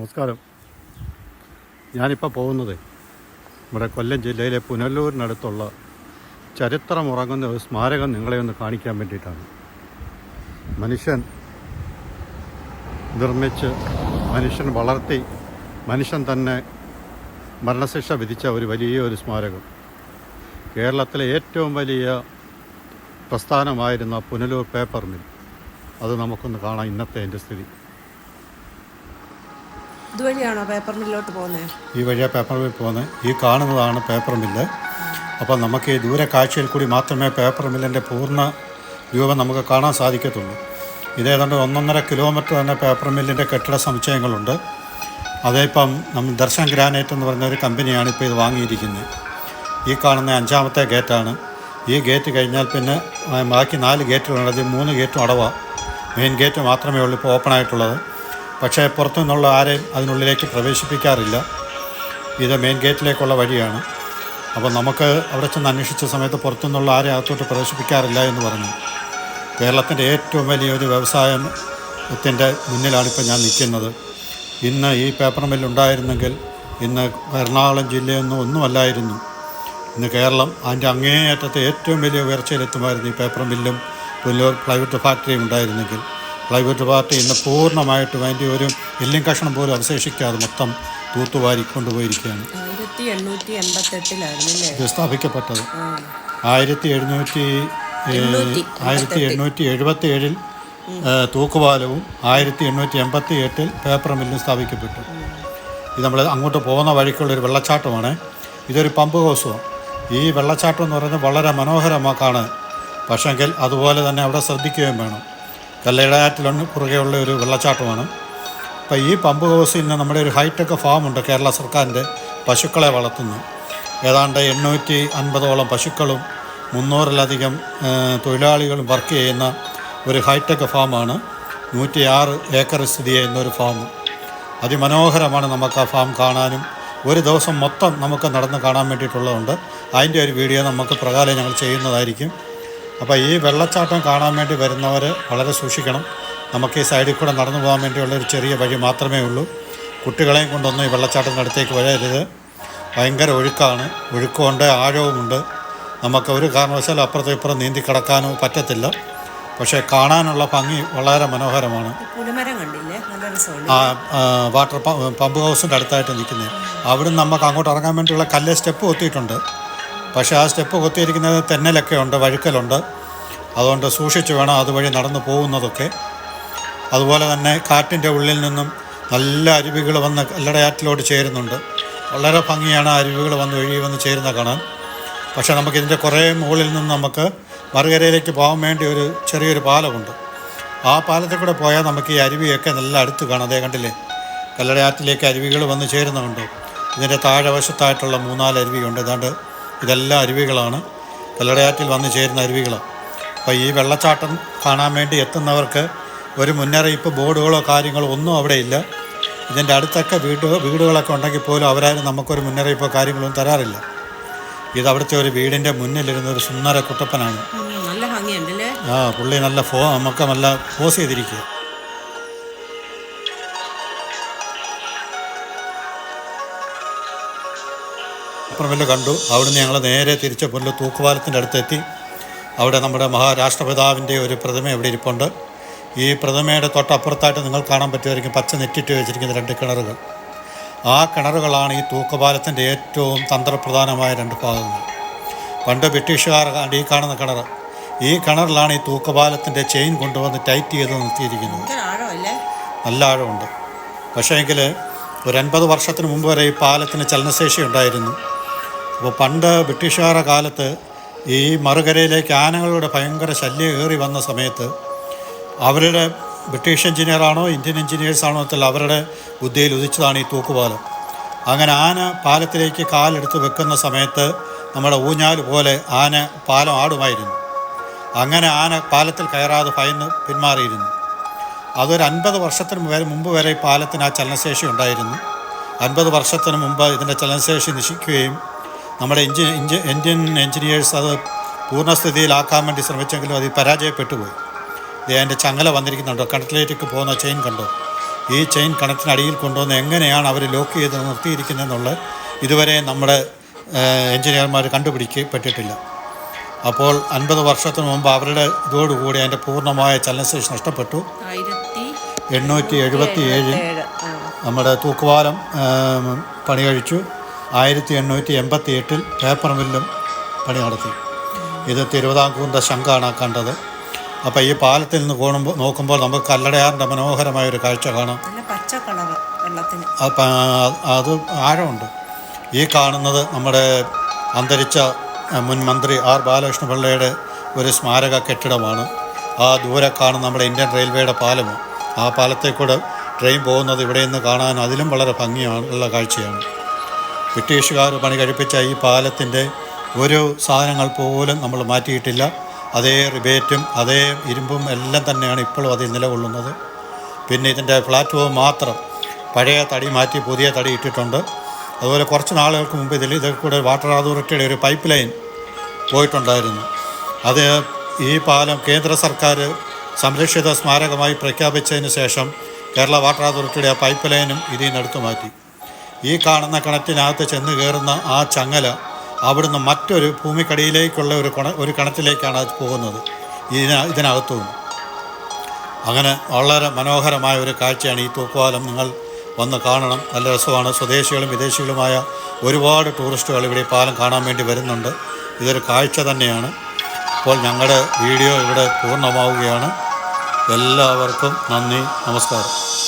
നമസ്കാരം. ഞാനിപ്പോൾ പോകുന്നത് നമ്മുടെ കൊല്ലം ജില്ലയിലെ പുനലൂരിനടുത്തുള്ള ചരിത്രമുറങ്ങുന്ന ഒരു സ്മാരകം നിങ്ങളെ ഒന്ന് കാണിക്കാൻ വേണ്ടിയിട്ടാണ്. മനുഷ്യൻ നിർമ്മിച്ച് മനുഷ്യൻ വളർത്തി മനുഷ്യൻ തന്നെ മരണശിക്ഷ വിധിച്ച ഒരു വലിയ ഒരു സ്മാരകം. കേരളത്തിലെ ഏറ്റവും വലിയ പ്രസ്ഥാനമായിരുന്ന പുനലൂർ പേപ്പർ മിൽ. അത് നമുക്കൊന്ന് കാണാം ഇന്നത്തെ എന്റെ സ്ഥിതി. പേപ്പർ ഈ വഴിയാണ് പേപ്പർ മിൽ പോകുന്നത് ഈ കാണുന്നതാണ് പേപ്പർ മില്ല് അപ്പോൾ നമുക്ക് ഈ ദൂര കാഴ്ചയിൽ കൂടി മാത്രമേ പേപ്പർ മില്ലിന്റെ പൂർണ രൂപം നമുക്ക് കാണാൻ സാധിക്കത്തുള്ളൂ. ഇതേതാണ്ട് ഒന്നൊന്നര കിലോമീറ്റർ തന്നെ പേപ്പർ മില്ലിന്റെ കെട്ടിട സമുച്ചയങ്ങളുണ്ട്. അതേപ്പം നമ്മൾ ദർശൻ ഗ്രാനൈറ്റ് എന്ന് പറയുന്ന ഒരു കമ്പനിയാണ് ഇപ്പോൾ ഇത് വാങ്ങിയിരിക്കുന്നത് ഈ കാണുന്ന അഞ്ചാമത്തെ ഗേറ്റാണ്. ഈ ഗേറ്റ് കഴിഞ്ഞാൽ പിന്നെ ബാക്കി നാല് ഗേറ്റുകളുണ്ട് അതിൽ മൂന്ന് ഗേറ്റും അടവാണ് മെയിൻ ഗേറ്റ് മാത്രമേ ഉള്ളൂ ഇപ്പോൾ ഓപ്പൺ ആയിട്ടുള്ളത്. പക്ഷേ പുറത്തു നിന്നുള്ള ആരെയും അതിനുള്ളിലേക്ക് പ്രവേശിപ്പിക്കാറില്ല. ഇത് മെയിൻ ഗേറ്റിലേക്കുള്ള വഴിയാണ്. അപ്പോൾ നമുക്ക് അവിടെ ചെന്ന് അന്വേഷിച്ച സമയത്ത് പുറത്തുനിന്നുള്ള ആരെയും അകത്തോട്ട് പ്രവേശിപ്പിക്കാറില്ല എന്ന് പറഞ്ഞു. കേരളത്തിന്റെ ഏറ്റവും വലിയൊരു വ്യവസായത്തിന്റെ മുന്നിലാണിപ്പോൾ ഞാൻ നിൽക്കുന്നത്. ഇന്ന് ഈ പേപ്പർ മില്ല് ഉണ്ടായിരുന്നെങ്കിൽ ഇന്ന് എറണാകുളം ജില്ലയൊന്നും ഒന്നുമല്ലായിരുന്നു. ഇന്ന് കേരളം അതിന്റെ അങ്ങേയറ്റത്തെ ഏറ്റവും വലിയ ഉയർച്ചയിലെത്തുമായിരുന്നു ഈ പേപ്പർ മില്ലും പുല്ലൂർ പ്ലൈവുഡ് ഫാക്ടറിയും ഉണ്ടായിരുന്നെങ്കിൽ. പ്ലൈവുഡ് പാർട്ടി ഇന്ന് പൂർണമായിട്ടും അതിന്റെ ഒരു എല്ലും കഷണം പോലും അവശേഷിക്കാതെ മൊത്തം തൂത്തുവാരി കൊണ്ടുപോയിരിക്കുകയാണ്. ഇത് സ്ഥാപിക്കപ്പെട്ടത് ആയിരത്തി എഴുന്നൂറ്റി ആയിരത്തി എണ്ണൂറ്റി എഴുപത്തി ഏഴിൽ തൂക്കുപാലവും ആയിരത്തി എണ്ണൂറ്റി എൺപത്തി എട്ടിൽ പേപ്പർ മില്ലും സ്ഥാപിക്കപ്പെട്ടു. ഇത് നമ്മൾ അങ്ങോട്ട് പോകുന്ന വഴിക്കുള്ള ഒരു വെള്ളച്ചാട്ടമാണ്. ഇതൊരു പമ്പ് ഹൗസുമാണ് ഈ വെള്ളച്ചാട്ടം എന്ന് പറയുന്നത് വളരെ മനോഹരമാക്കാണ്. പക്ഷെങ്കിൽ അതുപോലെ തന്നെ അവിടെ ശ്രദ്ധിക്കുകയും വേണം. കല്ലടയാറ്റിലൊന്ന് കുറുകെയുള്ള ഒരു വെള്ളച്ചാട്ടമാണ്. അപ്പോൾ ഈ പമ്പ് ഹൗസിൽ നിന്ന് നമ്മുടെ ഒരു ഹൈടെക് ഫാം ഉണ്ട് കേരള സർക്കാരിന്റെ പശുക്കളെ വളർത്തുന്നു. ഏതാണ്ട് എണ്ണൂറ്റി അൻപതോളം പശുക്കളും മുന്നൂറിലധികം തൊഴിലാളികളും വർക്ക് ചെയ്യുന്ന ഒരു ഹൈടെക് ഫാമാണ്. നൂറ്റിയാറ് ഏക്കർ സ്ഥിതി ചെയ്യുന്ന ഒരു ഫാം. അതിമനോഹരമാണ് നമുക്ക് ആ ഫാം കാണാനും. ഒരു ദിവസം മൊത്തം നമുക്ക് നടന്ന് കാണാൻ വേണ്ടിയിട്ടുള്ളതുണ്ട്. അതിന്റെ ഒരു വീഡിയോ നമുക്ക് പ്രകാരം ഞങ്ങൾ ചെയ്യുന്നതായിരിക്കും. അപ്പോൾ ഈ വെള്ളച്ചാട്ടം കാണാൻ വേണ്ടി വരുന്നവർ വളരെ സൂക്ഷിക്കണം. നമുക്ക് ഈ സൈഡിൽ കൂടെ നടന്നു പോകാൻ വേണ്ടിയുള്ള ഒരു ചെറിയ വഴി മാത്രമേ ഉള്ളൂ. കുട്ടികളെയും കൊണ്ടൊന്നും ഈ വെള്ളച്ചാട്ടത്തിന്റെ അടുത്തേക്ക് വരരുത്. ഭയങ്കര ഒഴുക്കാണ്. ഒഴുക്കുമുണ്ട് ആഴവുമുണ്ട്. നമുക്ക് ഒരു കാരണവശാലും അപ്പുറത്തും ഇപ്പുറം നീന്തി കിടക്കാനോ പറ്റത്തില്ല. പക്ഷേ കാണാനുള്ള ഭംഗി വളരെ മനോഹരമാണ്. ആ വാട്ടർ പമ്പ് ഹൗസിന്റെ അടുത്തായിട്ട് നിൽക്കുന്നത് അവിടുന്ന് നമുക്ക് അങ്ങോട്ട് ഇറങ്ങാൻ വേണ്ടിയുള്ള കല്ല് സ്റ്റെപ്പ് കൊത്തിയിട്ടുണ്ട് പക്ഷേ ആ സ്റ്റെപ്പ് കൊത്തിയിരിക്കുന്നത് തെന്നലൊക്കെ ഉണ്ട് വഴുക്കലുണ്ട്. അതുകൊണ്ട് സൂക്ഷിച്ച് വേണം അതുവഴി നടന്നു പോകുന്നതൊക്കെ. അതുപോലെ തന്നെ കാറ്റിന്റെ ഉള്ളിൽ നിന്നും നല്ല അരുവികൾ വന്ന് കല്ലടയാറ്റിലോട്ട് ചേരുന്നുണ്ട്. വളരെ ഭംഗിയാണ് അരുവികൾ വന്ന് ഒഴുകി വന്ന് ചേരുന്ന കാണാൻ. പക്ഷേ നമുക്കിതിന്റെ കുറേ മുകളിൽ നിന്ന് നമുക്ക് മറുകരയിലേക്ക് പോകാൻ വേണ്ടി ഒരു ചെറിയൊരു പാലമുണ്ട്. ആ പാലത്തിൽ കൂടെ പോയാൽ നമുക്ക് ഈ അരുവിയൊക്കെ നല്ല അടുത്ത് കാണാം. അതേ കണ്ടില്ലേ? കല്ലടയാറ്റിലേക്ക് അരുവികൾ വന്ന് ചേരുന്നുണ്ട് ഇതിന്റെ താഴെ വശത്തായിട്ടുള്ള മൂന്നാൽ അരുവിയുണ്ട്. ഏതാണ്ട് ഇതെല്ലാം അരുവികളാണ്. കല്ലടയാറ്റിൽ വന്നു ചേരുന്ന അരുവികളാണ് അപ്പോൾ ഈ വെള്ളച്ചാട്ടം കാണാൻ വേണ്ടി എത്തുന്നവർക്ക് ഒരു മുന്നറിയിപ്പ് ബോർഡുകളോ കാര്യങ്ങളോ ഒന്നും അവിടെ ഇല്ല. ഇതിന്റെ അടുത്തൊക്കെ വീട് വീടുകളൊക്കെ ഉണ്ടെങ്കിൽ പോലും അവരാരും നമുക്കൊരു മുന്നറിയിപ്പോ കാര്യങ്ങളൊന്നും തരാറില്ല. ഇത് അവിടുത്തെ ഒരു വീടിന്റെ മുന്നിലിരുന്ന ഒരു സുന്ദര കുട്ടപ്പനാണ്. ആ പുള്ളി നല്ല ഫോ നമുക്ക് നല്ല പോസ് ചെയ്തിരിക്കുക അപ്പുറമെല്ലാം കണ്ടു. അവിടുന്ന് ഞങ്ങൾ നേരെ തിരിച്ച് പുല്ല് തൂക്കുപാലത്തിന്റെ അടുത്തെത്തി. അവിടെ നമ്മുടെ മഹാരാഷ്ട്രപിതാവിന്റെ ഒരു പ്രതിമ ഇവിടെ ഇരിപ്പുണ്ട്. ഈ പ്രതിമയുടെ തൊട്ടപ്പുറത്തായിട്ട് നിങ്ങൾ കാണാൻ പറ്റുമായിരിക്കും പച്ച നെറ്റിട്ട് വെച്ചിരിക്കുന്ന രണ്ട് കിണറുകൾ. ആ കിണറുകളാണ് ഈ തൂക്കുപാലത്തിന്റെ ഏറ്റവും തന്ത്രപ്രധാനമായ രണ്ട് ഭാഗങ്ങൾ. പണ്ട് ബ്രിട്ടീഷുകാർ ഈ കാണുന്ന കിണർ ഈ കിണറിലാണ് ഈ തൂക്കുപാലത്തിന്റെ ചെയിൻ കൊണ്ടുവന്ന് ടൈറ്റ് ചെയ്ത് നിർത്തിയിരിക്കുന്നത്. നല്ല ആഴമുണ്ട്. പക്ഷേ എങ്കിൽ ഒരു അൻപത് വർഷത്തിന് മുമ്പ് വരെ ഈ പാലത്തിന് ചലനശേഷി ഉണ്ടായിരുന്നു. അപ്പോൾ പണ്ട് ബ്രിട്ടീഷുകാരുടെ കാലത്ത് ഈ മറുകരയിലേക്ക് ആനകളുടെ ഭയങ്കര ശല്യം ഏറി വന്ന സമയത്ത് അവരുടെ ബ്രിട്ടീഷ് എഞ്ചിനീയറാണോ ഇന്ത്യൻ എഞ്ചിനീയേഴ്സാണോ എന്നല്ല അവരുടെ ബുദ്ധിയിൽ ഉദിച്ചതാണ് ഈ തൂക്കുപാലം. അങ്ങനെ ആന പാലത്തിലേക്ക് കാലെടുത്ത് വെക്കുന്ന സമയത്ത് നമ്മുടെ ഊഞ്ഞാൽ പോലെ ആന പാലം ആടുമായിരുന്നു. അങ്ങനെ ആന പാലത്തിൽ കയറാതെ ഭയന്ന് പിന്മാറിയിരുന്നു. അതൊരു അൻപത് വർഷത്തിന് വരെ മുമ്പ് വരെ ഈ പാലത്തിന് ആ ചലനശേഷി ഉണ്ടായിരുന്നു. അൻപത് വർഷത്തിന് മുമ്പ് ഇതിന്റെ ചലനശേഷി നശിക്കുകയും നമ്മുടെ എഞ്ചി എഞ്ചി ഇന്ത്യൻ എഞ്ചിനീയേഴ്സ് അത് പൂർണസ്ഥിതിയിലാക്കാൻ വേണ്ടി ശ്രമിച്ചെങ്കിലും അത് പരാജയപ്പെട്ടു പോയി ദേ അതിന്റെ ചങ്ങല വന്നിരിക്കുന്നുണ്ടോ? കടത്തിലേക്ക് പോകുന്ന ചെയിൻ കണ്ടോ? ഈ ചെയിൻ കണക്റ്റിനടിയിൽ കൊണ്ടുവന്ന് എങ്ങനെയാണ് അവർ ലോക്ക് ചെയ്ത് നിർത്തിയിരിക്കുന്നതെന്നുള്ളത് ഇതുവരെ നമ്മുടെ എഞ്ചിനീയർമാർ കണ്ടുപിടിക്കപ്പെട്ടിട്ടില്ല. അപ്പോൾ അൻപത് വർഷത്തിന് മുമ്പ് അവരുടെ ഇതോടുകൂടി അതിന്റെ പൂർണമായ ചലനശേഷി നഷ്ടപ്പെട്ടു. എണ്ണൂറ്റി എഴുപത്തി ഏഴിൽ നമ്മുടെ തൂക്കുപാലം ഏം, പണി കഴിച്ചു ആയിരത്തി എണ്ണൂറ്റി എൺപത്തി എട്ടിൽ പേപ്പർ മില്ലും പണി നടത്തി. ഇത് തിരുവിതാംകൂറിന്റെ ശങ്കാണ് കണ്ടത്. അപ്പോൾ ഈ പാലത്തിൽ നിന്ന് പോകുമ്പോൾ നോക്കുമ്പോൾ നമുക്ക് കല്ലടയാറിന്റെ മനോഹരമായ ഒരു കാഴ്ച കാണാം. അപ്പം അത് ആഴമുണ്ട്. ഈ കാണുന്നത് നമ്മുടെ അന്തരിച്ച മുൻ മന്ത്രി ആർ ബാലകൃഷ്ണ പിള്ളയുടെ ഒരു സ്മാരക കെട്ടിടമാണ്. ആ ദൂരെ കാണുന്ന നമ്മുടെ ഇന്ത്യൻ റെയിൽവേയുടെ പാലം ആ പാലത്തെ കൂടെ ട്രെയിൻ പോകുന്നത് ഇവിടെ നിന്ന് കാണാൻ അതിലും വളരെ ഭംഗിയാണ് ഉള്ള കാഴ്ചയാണ്. ബ്രിട്ടീഷുകാർ പണി കഴിപ്പിച്ച ഈ പാലത്തിന്റെ ഒരു സാധനങ്ങൾ പോലും നമ്മൾ മാറ്റിയിട്ടില്ല. അതേ റിബേറ്റും അതേ ഇരുമ്പും എല്ലാം തന്നെയാണ് ഇപ്പോഴും അതിൽ നിലകൊള്ളുന്നത്. പിന്നെ ഇതിന്റെ പ്ലാറ്റ്ഫോം മാത്രം പഴയ തടി മാറ്റി പുതിയ തടി ഇട്ടിട്ടുണ്ട്. അതുപോലെ കുറച്ച് നാളുകൾക്ക് മുമ്പ് ഇതിൽ ഇതിൽ കൂടെ വാട്ടർ അതോറിറ്റിയുടെ ഒരു പൈപ്പ് ലൈൻ പോയിട്ടുണ്ടായിരുന്നു. അത് ഈ പാലം കേന്ദ്ര സർക്കാർ സംരക്ഷിത സ്മാരകമായി പ്രഖ്യാപിച്ചതിന് ശേഷം കേരള വാട്ടർ അതോറിറ്റിയുടെ ആ പൈപ്പ് ലൈനും ഇതിൽ മാറ്റി. ഈ കാണുന്ന കിണറ്റിനകത്ത് ചെന്ന് കയറുന്ന ആ ചങ്ങല അവിടുന്ന് മറ്റൊരു ഭൂമിക്കടിയിലേക്കുള്ള ഒരു കുണ ഒരു കിണറ്റിലേക്കാണ് അത് പോകുന്നത്. ഇതിന ഇതിനകത്തും. അങ്ങനെ വളരെ മനോഹരമായ ഒരു കാഴ്ചയാണ് ഈ തൂക്കുപാലം. നിങ്ങൾ വന്ന് കാണണം. നല്ല രസമാണ്. സ്വദേശികളും വിദേശികളുമായ ഒരുപാട് ടൂറിസ്റ്റുകൾ ഇവിടെ പാലം കാണാൻ വേണ്ടി വരുന്നുണ്ട്. ഇതൊരു കാഴ്ച തന്നെയാണ്. അപ്പോൾ ഞങ്ങളുടെ വീഡിയോ ഇവിടെ പൂർണമാവുകയാണ്. എല്ലാവർക്കും നന്ദി. നമസ്കാരം.